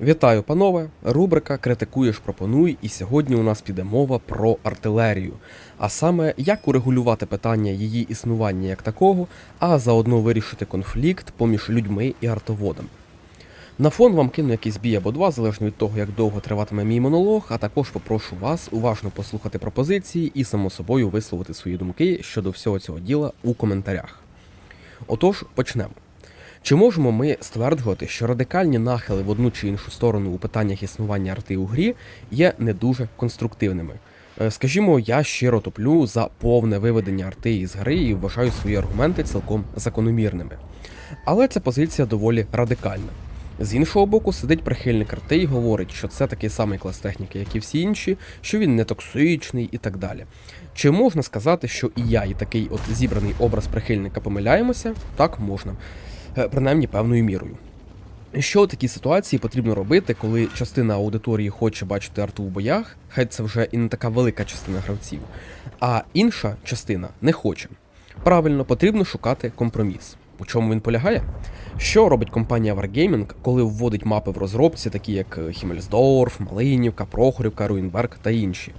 Вітаю, панове! Рубрика Критикуєш, пропонуй, і сьогодні у нас піде мова про артилерію, а саме як урегулювати питання її існування як такого, а заодно вирішити конфлікт поміж людьми і артоводами. На фон вам кину якийсь бій або два, залежно від того, як довго триватиме мій монолог, а також попрошу вас уважно послухати пропозиції і само собою висловити свої думки щодо всього цього діла у коментарях. Отож, почнемо. Чи можемо ми стверджувати, що радикальні нахили в одну чи іншу сторону у питаннях існування арти у грі є не дуже конструктивними? Е, Скажімо, я щиро топлю за повне виведення арти із гри і вважаю свої аргументи цілком закономірними. Але ця позиція доволі радикальна. З іншого боку, сидить прихильник арти і говорить, що це такий самий клас техніки, як і всі інші, що він не токсичний і так далі. Чи можна сказати, що і я, і такий от зібраний образ прихильника помиляємося? Так можна. Е, принаймні певною мірою. Що у такій ситуації потрібно робити, коли частина аудиторії хоче бачити арту у боях, хай це вже і не така велика частина гравців, а інша частина не хоче. Правильно, потрібно шукати компроміс. У чому він полягає? Що робить компанія Wargaming, коли вводить мапи в розробці, такі як Хімельсдорф, Малинівка, Прохорівка, Руїнберг та інші?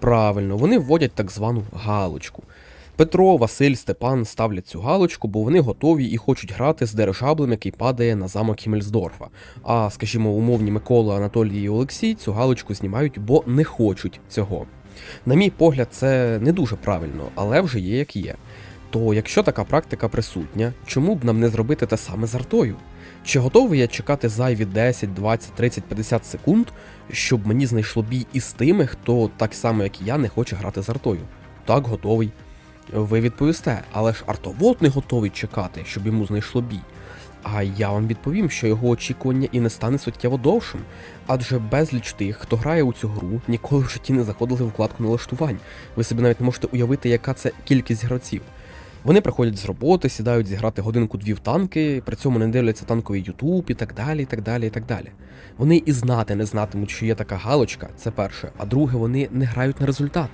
Правильно, вони вводять так звану галочку. Петро, Василь, Степан ставлять цю галочку, бо вони готові і хочуть грати з дирижаблем, який падає на замок Хімельсдорфа. А, скажімо, умовні Микола, Анатолій і Олексій цю галочку знімають, бо не хочуть цього. На мій погляд, це не дуже правильно, але вже є як є. То якщо така практика присутня, чому б нам не зробити те саме з артою? Чи готовий я чекати зайві 10, 20, 30, 50 секунд, щоб мені знайшло бій із тими, хто так само, як і я, не хоче грати з артою? Так, готовий. Ви відповісте, але ж артовод не готовий чекати, щоб йому знайшло бій. А я вам відповім, що його очікування і не стане суттєво довшим, адже безліч тих, хто грає у цю гру, ніколи в житті не заходили в вкладку налаштувань. Ви собі навіть не можете уявити, яка це кількість гравців. Вони приходять з роботи, сідають зіграти годинку-дві в танки, при цьому не дивляться танковий Ютуб і так далі, і так далі, і так далі. Вони і знати не знатимуть, що є така галочка, це перше. А друге, вони не грають на результат.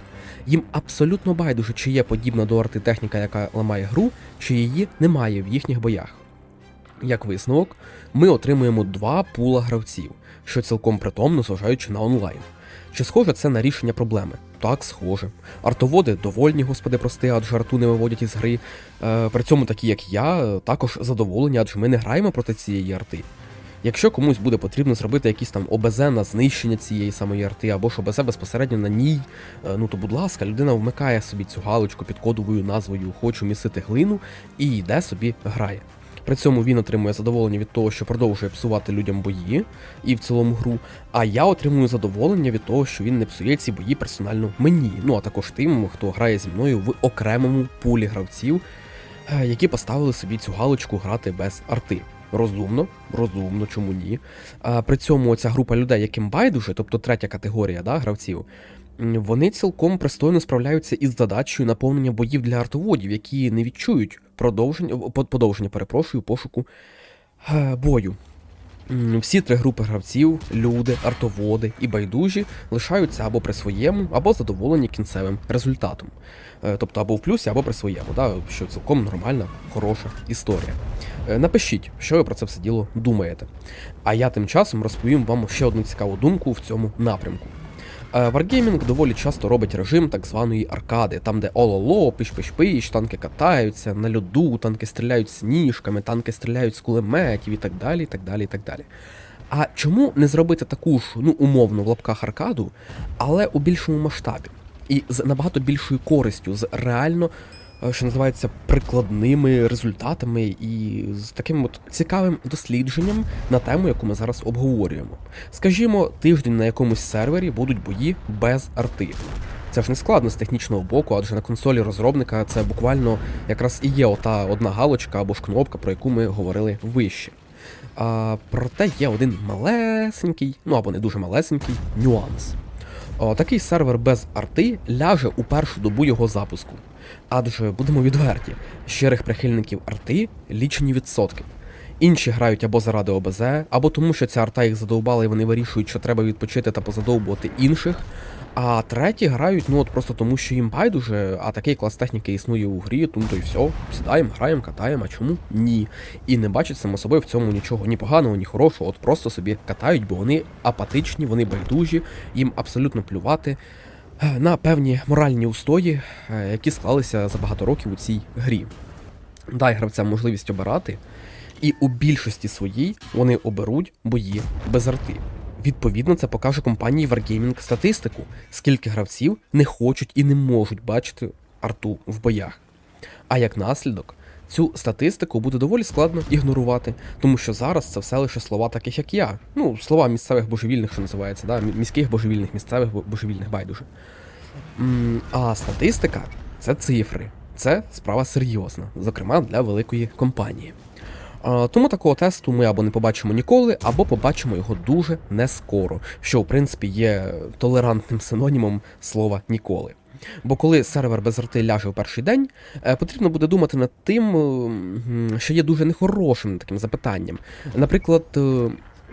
Їм абсолютно байдуже, чи є подібна до арти техніка, яка ламає гру, чи її немає в їхніх боях. Як висновок, ми отримуємо два пула гравців, що цілком притомно, зважаючи на онлайн. Чи схоже це на рішення проблеми? Так, схоже. Артоводи довольні, господи, прости, адже арту не виводять із гри. Е, при цьому такі, як я, також задоволені, адже ми не граємо проти цієї арти. Якщо комусь буде потрібно зробити якісь там ОБЗ на знищення цієї самої арти, або ж ОБЗ безпосередньо на ній, е, ну то будь ласка, людина вмикає собі цю галочку під кодовою назвою Хочу місити глину і йде собі грає. При цьому він отримує задоволення від того, що продовжує псувати людям бої і в цілому гру. А я отримую задоволення від того, що він не псує ці бої персонально мені. Ну а також тим, хто грає зі мною в окремому пулі гравців, е, які поставили собі цю галочку грати без арти. Розумно, розумно, чому ні. А при цьому ця група людей, яким байдуже, тобто третя категорія да, гравців, вони цілком пристойно справляються із задачею наповнення боїв для артоводів, які не відчують продовження, по- подовження, перепрошую, пошуку е, бою. Всі три групи гравців, люди, артоводи і байдужі лишаються або при своєму, або задоволені кінцевим результатом. Е, Тобто або в плюсі, або при своєму, да, що цілком нормальна, хороша історія. Е, Напишіть, що ви про це все діло думаєте. А я тим часом розповім вам ще одну цікаву думку в цьому напрямку. Е, Wargaming доволі часто робить режим так званої аркади, там де ололо, пиш-пиш-пиш, танки катаються на льоду, танки стріляють сніжками, танки стріляють з кулеметів і так далі. і так далі, і так далі. А чому не зробити таку ж, ну умовно, в лапках аркаду, але у більшому масштабі? І з набагато більшою користю, з реально, е, що називається, прикладними результатами і з таким от цікавим дослідженням на тему, яку ми зараз обговорюємо. Скажімо, тиждень на якомусь сервері будуть бої без арти. Це ж не складно з технічного боку, адже на консолі розробника це буквально якраз і є ота одна галочка або ж кнопка, про яку ми говорили вище. А, проте є один малесенький, ну або не дуже малесенький нюанс. О, такий сервер без арти ляже у першу добу його запуску. Адже будемо відверті, щирих прихильників арти лічені відсотки. Інші грають або заради ОБЗ, або тому, що ця арта їх задовбала, і вони вирішують, що треба відпочити та позадовбувати інших. А треті грають, ну от просто тому, що їм байдуже, а такий клас техніки існує у грі, тому то й все. Сідаємо, граємо, катаємо, а чому? Ні. І не бачать само собою в цьому нічого ні поганого, ні хорошого, от просто собі катають, бо вони апатичні, вони байдужі, їм абсолютно плювати на певні моральні устої, е, які склалися за багато років у цій грі. Дай гравцям можливість обирати, і у більшості своїй вони оберуть бої без арти. Відповідно, це покаже компанії Wargaming статистику, скільки гравців не хочуть і не можуть бачити арту в боях. А як наслідок, цю статистику буде доволі складно ігнорувати, тому що зараз це все лише слова таких, як я. Ну, слова місцевих божевільних, що називається, да? міських божевільних, місцевих божевільних байдуже. А статистика це цифри. Це справа серйозна, зокрема для великої компанії. Тому такого тесту ми або не побачимо ніколи, або побачимо його дуже нескоро, що в принципі є толерантним синонімом слова ніколи. Бо коли сервер без арти ляже в перший день, е, потрібно буде думати над тим, е, що є дуже нехорошим таким запитанням. Наприклад, е,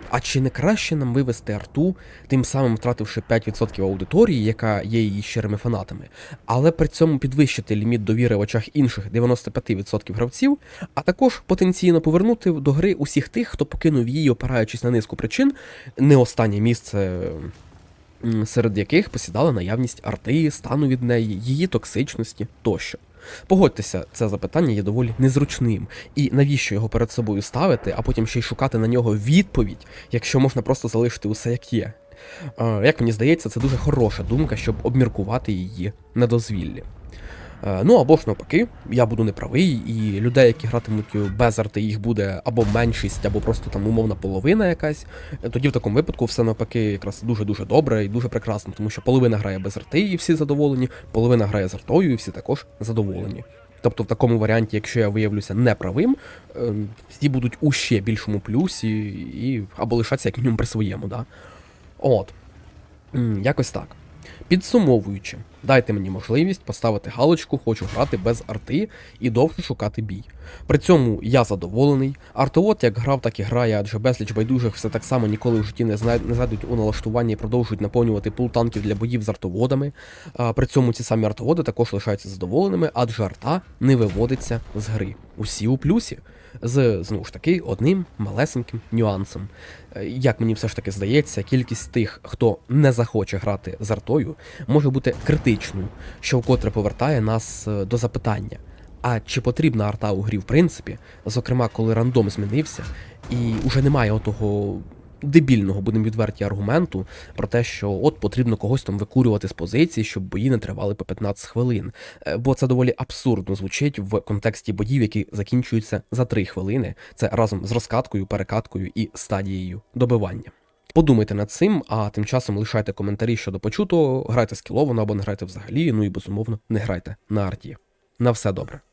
а чи не краще нам вивести арту, тим самим втративши 5% аудиторії, яка є її щирими фанатами, але при цьому підвищити ліміт довіри в очах інших 95% гравців, а також потенційно повернути до гри усіх тих, хто покинув її, опираючись на низку причин, не останнє місце. Серед яких посідала наявність арти, стану від неї, її токсичності тощо. Погодьтеся, це запитання є доволі незручним, і навіщо його перед собою ставити, а потім ще й шукати на нього відповідь, якщо можна просто залишити усе як є. Е, Як мені здається, це дуже хороша думка, щоб обміркувати її на дозвіллі. Е, Ну або ж навпаки, я буду неправий, і людей, які гратимуть без арти, їх буде або меншість, або просто там умовна половина якась. Е, Тоді в такому випадку все навпаки якраз дуже-дуже добре і дуже прекрасно, тому що половина грає без арти, і всі задоволені, половина грає з артою, і всі також задоволені. Тобто в такому варіанті, якщо я виявлюся неправим, е, всі будуть у ще більшому плюсі, і або лишатися як мінімум при своєму, да? От. Якось так. Підсумовуючи, дайте мені можливість поставити галочку Хочу грати без арти і довше шукати бій. При цьому я задоволений. Артовод як грав, так і грає, адже безліч байдужих все так само ніколи в житті не зна- не зайдуть у налаштування і продовжують наповнювати пул танків для боїв з артоводами. При цьому ці самі артоводи також лишаються задоволеними, адже арта не виводиться з гри. Усі у плюсі. З знову ж таки одним малесеньким нюансом. Е, Як мені все ж таки здається, кількість тих, хто не захоче грати з артою, може бути критичною, що вкотре повертає нас е, до запитання: а чи потрібна арта у грі в принципі, зокрема, коли рандом змінився, і уже немає отого дебільного, будемо відверті, аргументу про те, що от потрібно когось там викурювати з позиції, щоб бої не тривали по 15 хвилин. Е, Бо це доволі абсурдно звучить в контексті боїв, які закінчуються за 3 хвилини. Це разом з розкаткою, перекаткою і стадією добивання. Подумайте над цим, а тим часом лишайте коментарі щодо почутого, грайте скіловано або не грайте взагалі, ну і безумовно не грайте на арті. На все добре.